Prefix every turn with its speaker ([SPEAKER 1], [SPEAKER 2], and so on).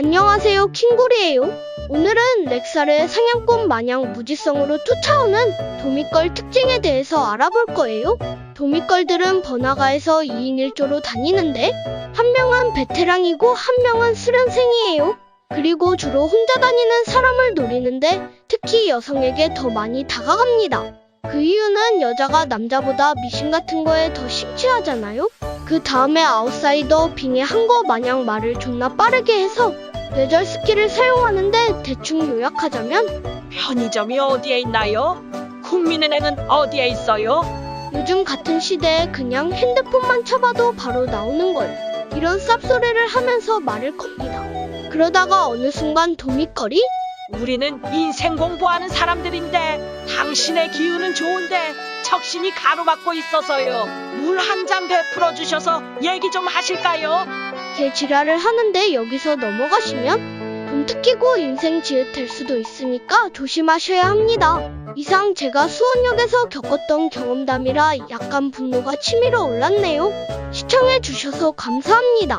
[SPEAKER 1] 안녕하세요, 킹골이에요. 오늘은 렉사를 사냥꾼 마냥 무지성으로 쫓아오는 도미걸 특징에 대해서 알아볼 거예요. 도미걸들은 번화가에서 2인 1조로 다니는데 한 명은 베테랑이고 한 명은 수련생이에요. 그리고 주로 혼자 다니는 사람을 노리는데 특히 여성에게 더 많이 다가갑니다. 그 이유는 여자가 남자보다 미신 같은 거에 더 심취하잖아요. 그 다음에 아웃사이더 빙의 한 거 마냥 말을 존나 빠르게 해서 뇌절 스킬을 사용하는데 대충 요약하자면
[SPEAKER 2] 편의점이 어디에 있나요? 국민은행은 어디에 있어요?
[SPEAKER 1] 요즘 같은 시대에 그냥 핸드폰만 쳐봐도 바로 나오는 걸 이런 쌉소리를 하면서 말을 겁니다. 그러다가 어느 순간 도미거리
[SPEAKER 2] 우리는 인생 공부하는 사람들인데 당신의 기운은 좋은데 적신이 가로막고 있어서요. 물 한 잔 베풀어 주셔서 얘기 좀 하실까요?
[SPEAKER 1] 개 지랄을 하는데 여기서 넘어가시면 돈 뜯기고 인생 지읒될 수도 있으니까 조심하셔야 합니다. 이상 제가 수원역에서 겪었던 경험담이라 약간 분노가 치밀어 올랐네요. 시청해주셔서 감사합니다.